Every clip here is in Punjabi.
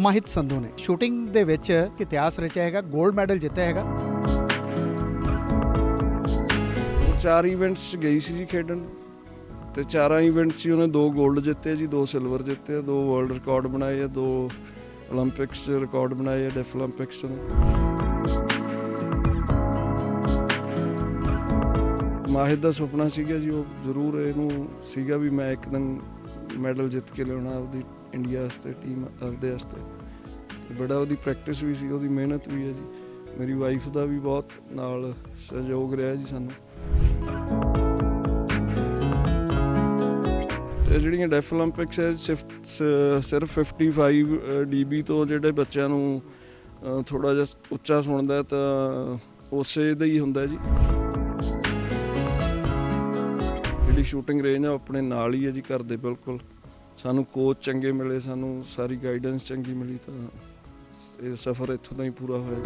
ਮਾਹਿਤ ਸੰਧੂ ਨੇ। ਸ਼ੂਟਿੰਗ ਦੇ ਵਿੱਚ ਇਤਿਹਾਸ ਰਚਿਆ ਹੈਗਾ 골ਡ ਮੈਡਲ ਜਿੱਤਿਆ ਹੈਗਾ। ਉਹ ਚਾਰ ਇਵੈਂਟਸ 'ਚ ਗਈ ਸੀ ਜੀ ਖੇਡਣ। ਤੇ ਚਾਰਾਂ ਇਵੈਂਟਸ 'ਚ ਉਹਨੇ ਦੋ 골ਡ ਜਿੱਤੇ ਜੀ, ਦੋ ਸਿਲਵਰ ਜਿੱਤੇ, ਦੋ ਵਰਲਡ ਰਿਕਾਰਡ ਬਣਾਏ ਆ, ਦੋ 올림픽ਸ ਰਿਕਾਰਡ ਬਣਾਏ ਆ ਡੈਫ 올림픽ਸ 'ਚ ਮਾਹਿਤ ਦਾ ਸੁਪਨਾ ਸੀਗਾ ਜੀ, ਉਹ ਜ਼ਰੂਰ ਇਹਨੂੰ ਸੀਗਾ ਵੀ ਮੈਂ ਇੱਕ ਦਿਨ ਮੈਡਲ ਜਿੱਤ ਕੇ ਲਿਆਉਣਾ, ਉਹਦੀ ਇੰਡੀਆ ਵਾਸਤੇ, ਟੀਮ ਆਪਦੇ ਵਾਸਤੇ। ਤੇ ਬੜਾ ਉਹਦੀ ਪ੍ਰੈਕਟਿਸ ਵੀ ਸੀ, ਉਹਦੀ ਮਿਹਨਤ ਵੀ ਹੈ ਜੀ। ਮੇਰੀ ਵਾਈਫ ਦਾ ਵੀ ਬਹੁਤ ਨਾਲ ਸਹਿਯੋਗ ਰਿਹਾ ਜੀ ਸਾਨੂੰ। ਤੇ ਜਿਹੜੀਆਂ ਡੈਫ ਓਲੰਪਿਕਸ ਹੈ, ਸਿਰਫ 55 ਡੀਬੀ ਤੋਂ ਜਿਹੜੇ ਬੱਚਿਆਂ ਨੂੰ ਥੋੜਾ ਜਿਹਾ ਉੱਚਾ ਸੁਣਦਾ ਤਾਂ ਉਸੇ ਦਾ ਹੀ ਹੁੰਦਾ ਜੀ। ਜਿਹੜੀ ਸ਼ੂਟਿੰਗ ਰੇਂਜ ਆ ਆਪਣੇ ਨਾਲ ਹੀ ਹੈ ਜੀ, ਘਰ ਦੇ ਬਿਲਕੁਲ। ਸਾਨੂੰ ਕੋਚ ਚੰਗੇ ਮਿਲੇ, ਸਾਨੂੰ ਸਾਰੀ ਗਾਈਡੈਂਸ ਚੰਗੀ ਮਿਲੀ ਤਾਂ ਇਹ ਸਫ਼ਰ ਇੱਥੋਂ ਦਾ ਹੀ ਪੂਰਾ ਹੋਇਆ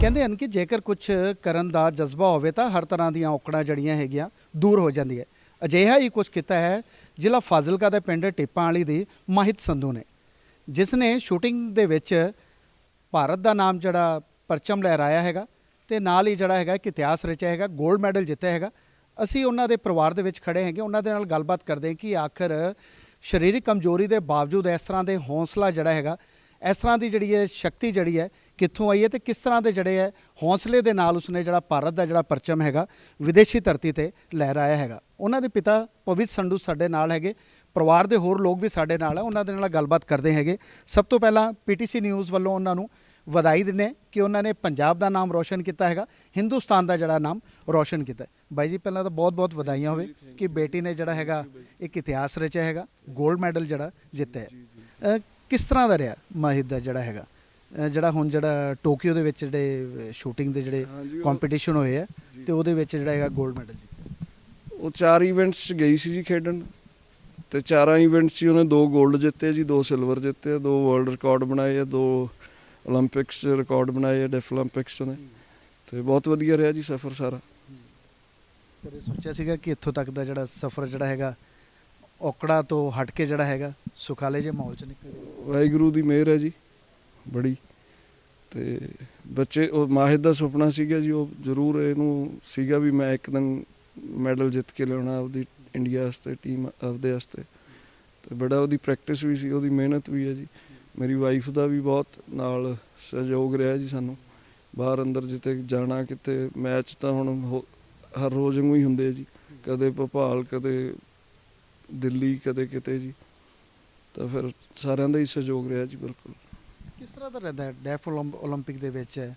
ਕਹਿੰਦੇ ਹਨ ਕਿ ਜੇਕਰ ਕੁਝ ਕਰਨ ਦਾ ਜਜ਼ਬਾ ਹੋਵੇ ਤਾਂ ਹਰ ਤਰ੍ਹਾਂ ਦੀਆਂ ਔਕੜਾਂ ਜੜੀਆਂ ਹੈਗੀਆਂ ਦੂਰ ਹੋ ਜਾਂਦੀ ਹੈ ਅਜਿਹਾ ਹੀ ਕੁਝ ਕੀਤਾ ਹੈ, ਜ਼ਿਲ੍ਹਾ ਫਾਜ਼ਿਲਕਾ ਦੇ ਪਿੰਡ ਟਿੱਪਾਂ ਵਾਲੀ ਦੀ ਮਾਹਿਤ ਸੰਧੂ ਨੇ, ਜਿਸ ਨੇ ਸ਼ੂਟਿੰਗ ਦੇ ਵਿੱਚ ਭਾਰਤ ਦਾ ਨਾਮ ਜਿਹੜਾ ਪਰਚਮ ਲਹਿਰਾਇਆ ਹੈਗਾ ਤੇ ਨਾਲ ਹੀ ਜਿਹੜਾ ਹੈਗਾ ਇੱਕ ਇਤਿਹਾਸ ਰਚਿਆ ਹੈਗਾ 골ਡ ਮੈਡਲ ਜਿੱਤਿਆ ਹੈਗਾ। ਅਸੀਂ ਉਹਨਾਂ ਦੇ ਪਰਿਵਾਰ ਦੇ ਵਿੱਚ ਖੜੇ ਹੈਗੇ, ਉਹਨਾਂ ਦੇ ਨਾਲ ਗੱਲਬਾਤ ਕਰਦੇ ਹਾਂ ਕਿ ਆਖਰ ਸਰੀਰਕ ਕਮਜ਼ੋਰੀ ਦੇ ਬਾਵਜੂਦ ਇਸ ਤਰ੍ਹਾਂ ਦੇ ਹੌਸਲਾ ਜਿਹੜਾ ਹੈਗਾ, ਇਸ ਤਰ੍ਹਾਂ ਦੀ ਜਿਹੜੀ ਹੈ ਸ਼ਕਤੀ ਜਿਹੜੀ ਹੈ, ਕਿੱਥੋਂ ਆਈ ਹੈ ਤੇ ਕਿਸ ਤਰ੍ਹਾਂ ਦੇ ਜਿਹੜੇ ਹੈ ਹੌਸਲੇ ਦੇ ਨਾਲ ਉਸਨੇ ਜਿਹੜਾ ਭਾਰਤ ਦਾ ਜਿਹੜਾ ਪਰਚਮ ਹੈਗਾ, ਵਿਦੇਸ਼ੀ ਧਰਤੀ ਤੇ ਲਹਿਰਾਇਆ ਹੈਗਾ। ਉਹਨਾਂ ਦੇ ਪਿਤਾ ਪਵਿੱਤ ਸੰਧੂ ਸਾਡੇ ਨਾਲ ਹੈਗੇ, ਪਰਿਵਾਰ ਦੇ ਹੋਰ ਲੋਕ ਵੀ ਸਾਡੇ ਨਾਲ ਹੈ ਉਹਨਾਂ ਦੇ ਨਾਲ ਗੱਲਬਾਤ ਕਰਦੇ ਹੈਗੇ। ਸਭ ਤੋਂ ਪਹਿਲਾਂ ਪੀਟੀਸੀ ਨਿਊਜ਼ ਵੱਲੋਂ ਉਹਨਾਂ ਨੂੰ ਵਧਾਈ ਦਿੰਨੇ ਕਿ ਉਹਨਾਂ ਨੇ ਪੰਜਾਬ ਦਾ ਨਾਮ ਰੋਸ਼ਨ ਕੀਤਾ ਹੈਗਾ ਹਿੰਦੁਸਤਾਨ ਦਾ ਜਿਹੜਾ ਨਾਮ ਰੋਸ਼ਨ ਕੀਤਾ ਬਾਈ ਜੀ ਪਹਿਲਾਂ ਤਾਂ ਬਹੁਤ-ਬਹੁਤ ਵਧਾਈਆਂ ਹੋਵੇ ਕਿ ਬੇਟੀ ਨੇ ਜਿਹੜਾ ਹੈਗਾ ਇੱਕ ਇਤਿਹਾਸ ਰਚਿਆ ਹੈਗਾ 골ਡ ਮੈਡਲ ਜਿਹੜਾ ਜਿੱਤਿਆ ਕਿਸ ਤਰ੍ਹਾਂ ਦਾ ਰਿਹਾ ਮਾਹਿਦ ਦਾ ਜਿਹੜਾ ਹੈਗਾ? ਜਿਹੜਾ ਹੁਣ ਜਿਹੜਾ ਟੋਕੀਓ ਦੇ ਵਿੱਚ ਜਿਹੜੇ ਸ਼ੂਟਿੰਗ ਦੇ ਜਿਹੜੇ ਕੰਪੀਟੀਸ਼ਨ ਹੋਏ ਆ ਤੇ ਉਹਦੇ ਵਿੱਚ ਜਿਹੜਾ ਹੈਗਾ 골ਡ ਮੈਡਲ ਜਿੱਤਿਆ। ਉਹ ਚਾਰ ਇਵੈਂਟਸ ਗਈ ਸੀ ਜੀ ਖੇਡਣ ਤੇ ਚਾਰਾਂ ਇਵੈਂਟਸ 'ਚ ਉਹਨੇ ਦੋ 골ਡ ਜਿੱਤੇ ਜੀ ਦੋ ਸਿਲਵਰ ਜਿੱਤੇ ਦੋ ਵਰਲਡ ਰਿਕਾਰਡ ਬਣਾਏ ਆ ਦੋ 올림픽ਸ ਰਿਕਾਰਡ ਬਣਾਏ ਡੈਫ 올림픽ਸ ਨੇ। ਤੇ ਬਹੁਤ ਵਧੀਆ ਰਿਹਾ ਜੀ ਸਫ਼ਰ ਸਾਰਾ। ਕਦੇ ਸੋਚਿਆ ਸੀਗਾ ਕਿ ਇੱਥੋਂ ਤੱਕ ਦਾ ਜਿਹੜਾ ਸਫ਼ਰ ਜਿਹੜਾ ਹੈਗਾ ਔਕੜਾ ਤੋਂ ਹਟ ਕੇ ਜਿਹੜਾ ਹੈਗਾ ਸੁਖਾਲੇ ਜੇ ਮਾਹੌਲ 'ਚ ਨਿਕਲ? ਵਾਹਿਗੁਰੂ ਦੀ ਮਿਹਰ ਹੈ ਜੀ ਬੜੀ। ਤੇ ਬੱਚੇ ਉਹ ਮਾਹਿਦ ਦਾ ਸੁਪਨਾ ਸੀਗਾ ਜੀ ਉਹ ਜ਼ਰੂਰ ਇਹਨੂੰ ਸੀਗਾ ਵੀ ਮੈਂ ਇੱਕ ਦਿਨ ਮੈਡਲ ਜਿੱਤ ਕੇ ਲਿਆਉਣਾ ਆਪਦੀ ਇੰਡੀਆ ਵਾਸਤੇ ਟੀਮ ਆਪਦੇ ਵਾਸਤੇ। ਤੇ ਬੜਾ ਉਹਦੀ ਪ੍ਰੈਕਟਿਸ ਵੀ ਸੀ ਉਹਦੀ ਮਿਹਨਤ ਵੀ ਹੈ ਜੀ। ਮੇਰੀ ਵਾਈਫ ਦਾ ਵੀ ਬਹੁਤ ਨਾਲ ਸਹਿਯੋਗ ਰਿਹਾ ਜੀ ਸਾਨੂੰ। ਬਾਹਰ ਅੰਦਰ ਜਿੱਤੇ ਜਾਣਾ ਕਿਤੇ ਮੈਚ ਤਾਂ ਹੁਣ ਹੋ- ਹਰ ਰੋਜ਼ ਨੂੰ ਹੀ ਹੁੰਦੇ ਆ ਜੀ। ਕਦੇ ਭੋਪਾਲ, ਕਦੇ ਦਿੱਲੀ, ਕਦੇ ਕਿਤੇ ਜੀ। ਤਾਂ ਫਿਰ ਸਾਰਿਆਂ ਦਾ ਹੀ ਸਹਿਯੋਗ ਰਿਹਾ ਜੀ, ਬਿਲਕੁਲ। ਕਿਸ ਤਰ੍ਹਾਂ ਦਾ ਰਹਿੰਦਾ ਡੈਫ ਓਲੰਪ- ਓਲੰਪਿਕ ਦੇ ਵਿੱਚ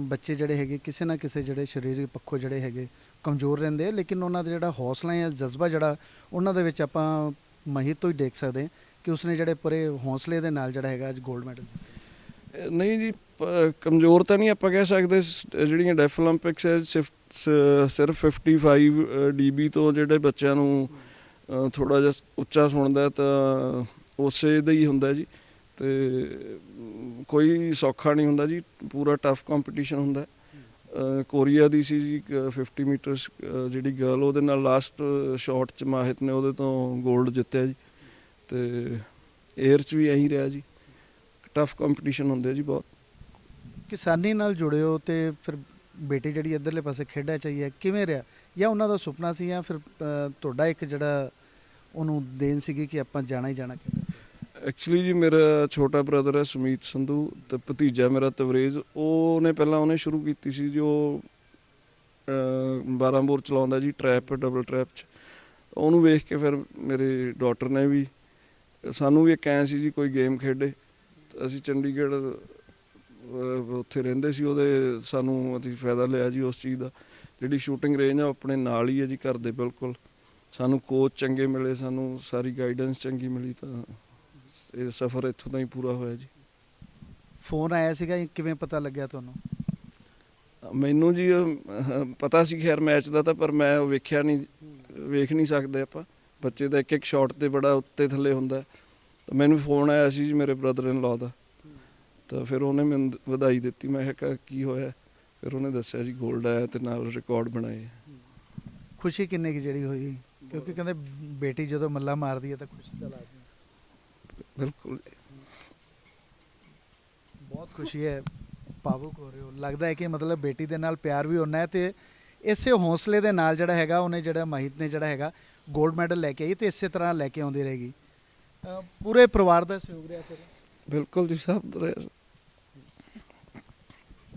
ਬੱਚੇ ਜਿਹੜੇ ਹੈਗੇ, ਕਿਸੇ ਨਾ ਕਿਸੇ ਜਿਹੜੇ ਸਰੀਰਕ ਪੱਖੋਂ ਜਿਹੜੇ ਹੈਗੇ, ਕਮਜ਼ੋਰ ਰਹਿੰਦੇ ਆ। ਲੇਕਿਨ ਉਹਨਾਂ ਦਾ ਜਿਹੜਾ ਹੌਸਲਾ ਜਾਂ ਜਜ਼ਬਾ ਜਿਹੜਾ, ਉਹਨਾਂ ਦੇ ਵਿੱਚ ਆਪਾਂ ਮਹੀ ਤੋਂ ਹੀ ਦੇਖ ਸਕਦੇ ਹਾਂ। ਕਿ ਉਸਨੇ ਜਿਹੜੇ ਪੂਰੇ ਹੌਸਲੇ ਦੇ ਨਾਲ ਜਿਹੜਾ ਹੈਗਾ ਅੱਜ 골ਡ ਮੈਡਲ ਨਹੀਂ ਜੀ ਕਮਜ਼ੋਰ ਤਾਂ ਨਹੀਂ ਆਪਾਂ ਕਹਿ ਸਕਦੇ ਜਿਹੜੀਆਂ ਡੈਫ 올림픽ਸ ਹੈ, ਸਿਫ- ਸ- ਸਿਰਫ 55 ਡੀਬੀ ਤੋਂ ਜਿਹੜੇ ਬੱਚਿਆਂ ਨੂੰ ਥੋੜਾ ਜਿਹਾ ਉੱਚਾ ਸੁਣਦਾ ਤਾਂ ਉਸੇ ਦਾ ਹੀ ਹੁੰਦਾ ਜੀ। ਤੇ ਕੋਈ ਸੌਖਾ ਨਹੀਂ ਹੁੰਦਾ ਜੀ, ਪੂਰਾ ਟਫ ਕੰਪੀਟੀਸ਼ਨ ਹੁੰਦਾ ਕੋਰੀਆ ਦੀ ਸੀ ਜੀ, ਇੱਕ 50 ਮੀਟਰਸ ਜਿਹੜੀ ਗਰਲ ਉਹਦੇ ਨਾਲ ਲਾਸਟ ਸ਼ਾਟ ਚ ਮਾਹਿਤ ਨੇ ਉਹਦੇ ਤੋਂ 골ਡ ਜਿੱਤਿਆ ਜੀ। ਤੇ 에ਅਰ ਚ ਵੀ ਐਂ ਰਿਹਾ ਜੀ। ਟਫ ਕੰਪੀਟੀਸ਼ਨ ਹੁੰਦੇ ਜੀ ਬਹੁਤ। ਕਿਸਾਨੀ ਨਾਲ ਜੁੜੇ ਹੋ ਤੇ ਫਿਰ ਬੇਟੀ ਜਿਹੜੀ ਇੱਧਰਲੇ ਪਾਸੇ ਖੇਡਾਂ ਚਾਹੀਏ ਕਿਵੇਂ ਰਿਹਾ? ਜਾਂ ਉਹਨਾਂ ਦਾ ਸੁਪਨਾ ਸੀ ਜਾਂ ਫਿਰ ਤੁਹਾਡਾ ਇੱਕ ਜਿਹੜਾ ਉਹਨੂੰ ਦੇਣ ਸੀਗੀ ਕਿ ਆਪਾਂ ਜਾਣਾ ਹੀ ਜਾਣਾ ਐਕਚੁਅਲੀ ਜੀ ਮੇਰਾ ਛੋਟਾ ਬ੍ਰਦਰ ਹੈ ਸੁਮੀਤ ਸੰਧੂ ਤੇ ਭਤੀਜਾ ਮੇਰਾ ਤਵਰੇਜ਼ ਉਹਨੇ ਪਹਿਲਾਂ ਉਹਨੇ ਸ਼ੁਰੂ ਕੀਤੀ ਸੀ ਜੋ 12 ਬੋਰ ਚਲਾਉਂਦਾ ਜੀ ਟਰੈਪ ਡਬਲ ਟਰੈਪ ਚ। ਉਹਨੂੰ ਵੇਖ ਕੇ ਫਿਰ ਮੇਰੇ ਡਾਟਰ ਨੇ ਵੀ ਸਾਨੂੰ ਵੀ ਇੱਕ ਐਂ ਸੀ ਜੀ ਕੋਈ ਗੇਮ ਖੇਡੇ। ਅਸੀਂ ਚੰਡੀਗੜ੍ਹ ਉੱਥੇ ਰਹਿੰਦੇ ਸੀ ਉਹਦੇ ਸਾਨੂੰ ਅਸੀਂ ਫਾਇਦਾ ਲਿਆ ਜੀ ਉਸ ਚੀਜ਼ ਦਾ। ਜਿਹੜੀ ਸ਼ੂਟਿੰਗ ਰੇਂਜ ਆ ਆਪਣੇ ਨਾਲ ਹੀ ਹੈ ਜੀ ਘਰ ਦੇ ਬਿਲਕੁਲ। ਸਾਨੂੰ ਕੋਚ ਚੰਗੇ ਮਿਲੇ ਸਾਨੂੰ ਸਾਰੀ ਗਾਈਡੈਂਸ ਚੰਗੀ ਮਿਲੀ ਤਾਂ ਇਹ ਸਫ਼ਰ ਇੱਥੋਂ ਦਾ ਹੀ ਪੂਰਾ ਹੋਇਆ ਜੀ। ਫੋਨ ਆਇਆ ਸੀਗਾ ਕਿਵੇਂ ਪਤਾ ਲੱਗਿਆ ਤੁਹਾਨੂੰ? ਮੈਨੂੰ ਜੀ ਪਤਾ ਸੀ ਖੈਰ ਮੈਚ ਦਾ ਤਾਂ ਪਰ ਮੈਂ ਉਹ ਵੇਖਿਆ ਨਹੀਂ ਵੇਖ ਨਹੀਂ ਸਕਦੇ ਆਪਾਂ। ਬੱਚੇ ਦਾ ਇੱਕ ਇੱਕ ਸ਼ਾਟ ਤੇ ਬੜਾ ਉੱਤੇ ਥੱਲੇ ਹੁੰਦਾ। ਤਾਂ ਮੈਨੂੰ ਫੋਨ ਆਇਆ ਸੀ ਜੀ ਮੇਰੇ ਬ੍ਰਦਰ ਇਨ ਲਾ ਦਾ। ਤਾਂ ਫਿਰ ਉਹਨੇ ਮੈਨੂੰ ਵਧਾਈ ਦਿੱਤੀ। ਮੈਂ ਕਿਹਾ ਕੀ ਹੋਇਆ? ਫਿਰ ਉਹਨੇ ਦੱਸਿਆ ਜੀ 골ਡ ਆਇਆ ਤੇ ਨਾਲ ਰਿਕਾਰਡ ਬਣਾਏ ਖੁਸ਼ੀ ਕਿੰਨੇ ਕੀ ਜਿਹੜੀ ਹੋਈ? ਕਿਉਂਕਿ ਕਹਿੰਦੇ ਬੇਟੀ ਜਦੋਂ ਮੱਲਾ ਮਾਰਦੀ ਹੈ ਤਾਂ ਖੁਸ਼ੀ ਤਾਂ ਲਾਜ਼ਮੀ ਬਿਲਕੁਲ। ਬਹੁਤ ਖੁਸ਼ੀ ਹੈ। ਭਾਵੁਕ ਹੋ ਰਹੇ ਹੋ। ਲੱਗਦਾ ਹੈ ਕਿ ਮਤਲਬ ਬੇਟੀ ਦੇ ਨਾਲ ਪਿਆਰ ਵੀ ਹੋਣਾ ਹੈ ਤੇ ਇਸੇ ਹੌਸਲੇ ਦੇ ਨਾਲ ਜਿਹੜਾ ਹੈਗਾ ਉਹਨੇ ਜਿਹੜਾ ਮਹਿਤ ਨੇ ਜਿਹੜਾ ਹੈਗਾ 골ਡ ਮੈਡਲ ਲੈ ਕੇ ਆਈ ਤੇ ਇਸੇ ਤਰ੍ਹਾਂ ਲੈ ਕੇ ਆਉਂਦੀ ਰਹੇਗੀ। ਪੂਰੇ ਪਰਿਵਾਰ ਦਾ ਸਹਿਯੋਗ ਰਿਹਾ ਫਿਰ। ਬਿਲਕੁਲ ਜੀ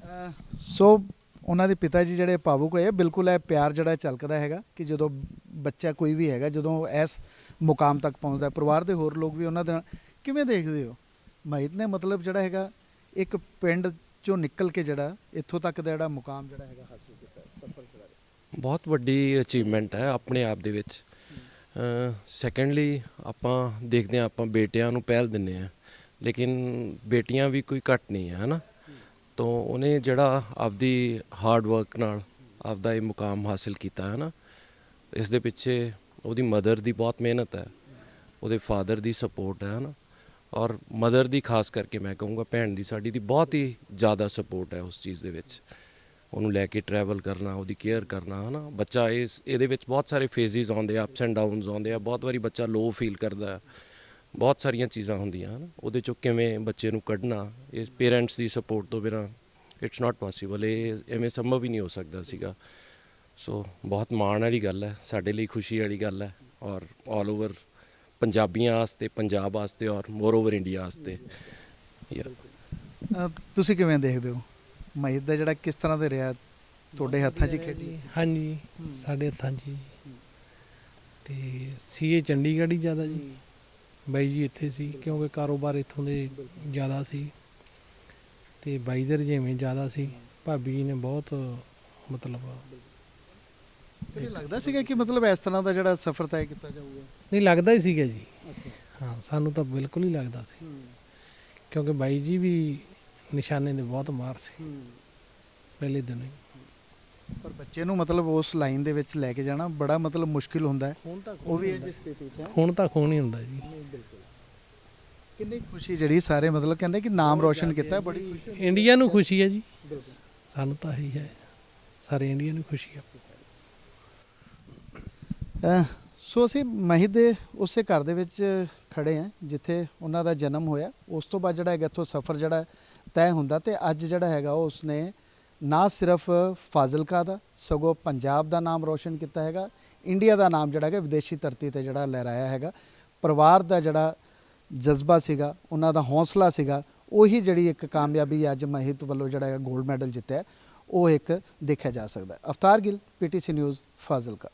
ਅਹ ਸੋ ਉਹਨਾਂ ਦੇ ਪਿਤਾ ਜੀ ਜਿਹੜੇ ਭਾਵੁਕ ਹੋਏ ਬਿਲਕੁਲ ਇਹ ਪਿਆਰ ਜਿਹੜਾ ਝਲਕਦਾ ਹੈਗਾ ਕਿ ਜਦੋਂ ਬੱਚਾ ਕੋਈ ਵੀ ਹੈਗਾ ਜਦੋਂ ਇਸ ਮੁਕਾਮ ਤੱਕ ਪਹੁੰਚਦਾ ਹੈ, ਪਰਿਵਾਰ ਦੇ ਹੋਰ ਲੋਕ ਵੀ ਉਹਨਾਂ ਦੇ ਨਾਲ ਕਿਵੇਂ ਦੇਖਦੇ ਹੋ? ਮਹਿਤ ਨੇ ਮਤਲਬ ਜਿਹੜਾ ਹੈਗਾ ਇੱਕ ਪਿੰਡ ਚੋਂ ਨਿਕਲ ਕੇ ਜਿਹੜਾ ਇੱਥੋਂ ਤੱਕ ਦਾ ਜਿਹੜਾ ਮੁਕਾਮ ਜਿਹੜਾ ਹੈਗਾ ਹਾਸਿਲ ਕੀਤਾ ਸਫਰ ਚਲਾ ਬਹੁਤ ਵੱਡੀ ਅਚੀਵਮੈਂਟ ਹੈ ਆਪਣੇ ਆਪ ਦੇ ਵਿੱਚ। ਸੈਕੰਡਲੀ ਆਪਾਂ ਦੇਖਦੇ ਹਾਂ, ਆਪਾਂ ਬੇਟਿਆਂ ਨੂੰ ਪਹਿਲ ਦਿੰਨੇ ਆ ਲੇਕਿਨ ਬੇਟੀਆਂ ਵੀ ਕੋਈ ਘੱਟ ਨਹੀਂ ਹੈ, ਹਨਾ? ਤੋਂ ਉਹਨੇ ਜਿਹੜਾ ਆਪਦੀ ਹਾਰਡ ਵਰਕ ਨਾਲ ਆਪਦਾ ਇਹ ਮੁਕਾਮ ਹਾਸਿਲ ਕੀਤਾ ਹੈ ਨਾ ਇਸ ਦੇ ਪਿੱਛੇ ਉਹਦੀ ਮਦਰ ਦੀ ਬਹੁਤ ਮਿਹਨਤ ਹੈ। ਉਹਦੇ ਫਾਦਰ ਦੀ ਸਪੋਰਟ ਹੈ ਨਾ ਔਰ ਮਦਰ ਦੀ ਖਾਸ ਕਰਕੇ ਮੈਂ ਕਹੂੰਗਾ, ਭੈਣ ਦੀ, ਸਾਡੀ ਦੀ ਬਹੁਤ ਹੀ ਜ਼ਿਆਦਾ ਸਪੋਰਟ ਹੈ ਉਸ ਚੀਜ਼ ਦੇ ਵਿੱਚ। ਉਹਨੂੰ ਲੈ ਕੇ ਟਰੈਵਲ ਕਰਨਾ, ਉਹਦੀ ਕੇਅਰ ਕਰਨਾ, ਹਨਾ? ਬੱਚਾ ਇਸ, ਇਹਦੇ ਵਿੱਚ ਬਹੁਤ ਸਾਰੇ ਫੇਜ਼ਸ ਆਉਂਦੇ ਆ ਅਪਸ ਐਂਡ ਡਾਊਨਸ ਆਉਂਦੇ ਆ, ਬਹੁਤ ਵਾਰੀ ਬੱਚਾ ਲੋ ਫੀਲ ਕਰਦਾ ਬਹੁਤ ਸਾਰੀਆਂ ਚੀਜ਼ਾਂ ਹੁੰਦੀਆਂ, ਹਨ? ਉਹਦੇ ਚੋਂ ਕਿਵੇਂ ਬੱਚੇ ਨੂੰ ਕੱਢਣਾ, ਇਹ ਪੇਰੈਂਟਸ ਦੀ ਸਪੋਰਟ ਤੋਂ ਬਿਨਾਂ ਇਟਸ ਨਾਟ ਪੋਸੀਬਲ ਇਹ ਐਵੇਂ ਸੰਭਵ ਹੀ ਨਹੀਂ ਹੋ ਸਕਦਾ ਸੀਗਾ। ਸੋ ਬਹੁਤ ਮਾਣ ਵਾਲੀ ਗੱਲ ਹੈ, ਸਾਡੇ ਲਈ ਖੁਸ਼ੀ ਵਾਲੀ ਗੱਲ ਹੈ, ਔਰ ਆਲ ਓਵਰ ਪੰਜਾਬੀਆਂ ਵਾਸਤੇ, ਪੰਜਾਬ ਵਾਸਤੇ, ਔਰ ਮੋਰ ਓਵਰ ਇੰਡੀਆ ਵਾਸਤੇ। Yeah. ਤੁਸੀਂ ਕਿਵੇਂ ਦੇਖਦੇ ਹੋ? ਮਹਿਤ ਦਾ ਜਿਹੜਾ ਕਿਸ ਤਰ੍ਹਾਂ ਦੇ ਰਿਹਾ ਤੁਹਾਡੇ ਹੱਥਾਂ 'ਚ ਹੀ ਖੇਡੀ? ਹਾਂਜੀ ਸਾਡੇ ਹੱਥਾਂ 'ਚ ਤੇ ਸੀਏ ਚੰਡੀਗੜ੍ਹ ਹੀ ਜ਼ਿਆਦਾ ਜੀ। ਬਾਈ ਜੀ ਇੱਥੇ ਸੀ ਕਿਉਂਕਿ ਕਾਰੋਬਾਰ ਇੱਥੋਂ ਦੇ ਜ਼ਿਆਦਾ ਸੀ। ਤੇ ਬਾਈ ਦੇ ਰੁਝੇਵੇਂ ਜ਼ਿਆਦਾ ਸੀ। ਭਾਬੀ ਜੀ ਨੇ ਬਹੁਤ ਮਤਲਬ ਇਹ ਲੱਗਦਾ ਸੀਗਾ ਕਿ ਮਤਲਬ ਇਸ ਤਰ੍ਹਾਂ ਦਾ ਜਿਹੜਾ ਸਫ਼ਰ ਤੈਅ ਕੀਤਾ ਜਾਊਗਾ? ਨਹੀਂ ਲੱਗਦਾ ਹੀ ਸੀਗਾ ਜੀ। ਅੱਛਾ। ਹਾਂ ਸਾਨੂੰ ਤਾਂ ਬਿਲਕੁਲ ਹੀ ਲੱਗਦਾ ਸੀ। ਕਿਉਂਕਿ ਬਾਈ ਜੀ ਵੀ ਨਿਸ਼ਾਨੇ ਦੇ ਬਹੁਤ ਮਾਰ ਸੀ। ਪਹਿਲੇ ਦਿਨ ਹੀ। ਪਰ ਬੱਚੇ ਨੂੰ ਮਤਲਬ ਉਸ ਲਾਈਨ ਦੇ ਵਿੱਚ ਲੈ ਕੇ ਜਾਣਾ ਬੜਾ ਮਤਲਬ ਮੁਸ਼ਕਿਲ ਹੁੰਦਾ ਹੈ। ਹੁਣ ਤਾਂ ਉਹ ਵੀ ਇਹ ਜਿਸ ਸਥਿਤੀ 'ਚ ਹੈ। ਹੁਣ ਤਾਂ ਖੂਨ ਹੀ ਹੁੰਦਾ ਜੀ। ਨਹੀਂ ਬਿਲਕੁਲ। ਕਿੰਨੀ ਖੁਸ਼ੀ ਜਿਹੜੀ ਸਾਰੇ ਮਤਲਬ ਕਹਿੰਦੇ ਕਿ ਨਾਮ ਰੋਸ਼ਨ ਕੀਤਾ ਬੜੀ ਖੁਸ਼ੀ ਹੈ। ਇੰਡੀਆ ਨੂੰ ਖੁਸ਼ੀ ਹੈ ਜੀ। ਬਿਲਕੁਲ। ਸਾਨੂੰ ਤਾਂ ਇਹੀ ਹੈ। ਸਾਰੇ ਇੰਡੀਆ ਨੂੰ ਖੁਸ਼ੀ ਹੈ। ਸੋ ਅਸੀਂ ਮਹਿਦ ਦੇ ਉਸੇ ਘਰ ਦੇ ਵਿੱਚ ਖੜੇ ਹਾਂ ਜਿੱਥੇ ਉਹਨਾਂ ਦਾ ਜਨਮ ਹੋਇਆ। ਉਸ ਤੋਂ ਬਾਅਦ ਜਿਹੜਾ ਹੈਗਾ ਇੱਥੋਂ ਸਫ਼ਰ ਜਿਹੜਾ ਤੈਅ ਹੁੰਦਾ ਤੇ ਅੱਜ ਜਿਹੜਾ ਹੈਗਾ ਉਹ ਉਸਨੇ ਨਾ ਸਿਰਫ ਫਾਜ਼ਿਲਕਾ ਦਾ, ਸਗੋਂ ਪੰਜਾਬ ਦਾ ਨਾਮ ਰੋਸ਼ਨ ਕੀਤਾ ਹੈਗਾ, ਇੰਡੀਆ ਦਾ ਨਾਮ ਜਿਹੜਾ ਹੈਗਾ ਵਿਦੇਸ਼ੀ ਧਰਤੀ ਤੇ ਜਿਹੜਾ ਲਹਿਰਾਇਆ ਹੈਗਾ। ਪਰਿਵਾਰ ਦਾ ਜਿਹੜਾ ਜਜ਼ਬਾ ਸੀਗਾ, ਉਹਨਾਂ ਦਾ ਹੌਸਲਾ ਸੀਗਾ, ਉਹੀ ਜਿਹੜੀ ਇੱਕ ਕਾਮਯਾਬੀ ਅੱਜ ਮਹਿਤ ਵੱਲੋਂ ਜਿਹੜਾ ਹੈਗਾ 골ਡ ਮੈਡਲ ਜਿੱਤਿਆ, ਉਹ ਇੱਕ ਦੇਖਿਆ ਜਾ ਸਕਦਾ ਹੈ। Avtar Gill PTC news Fazilka.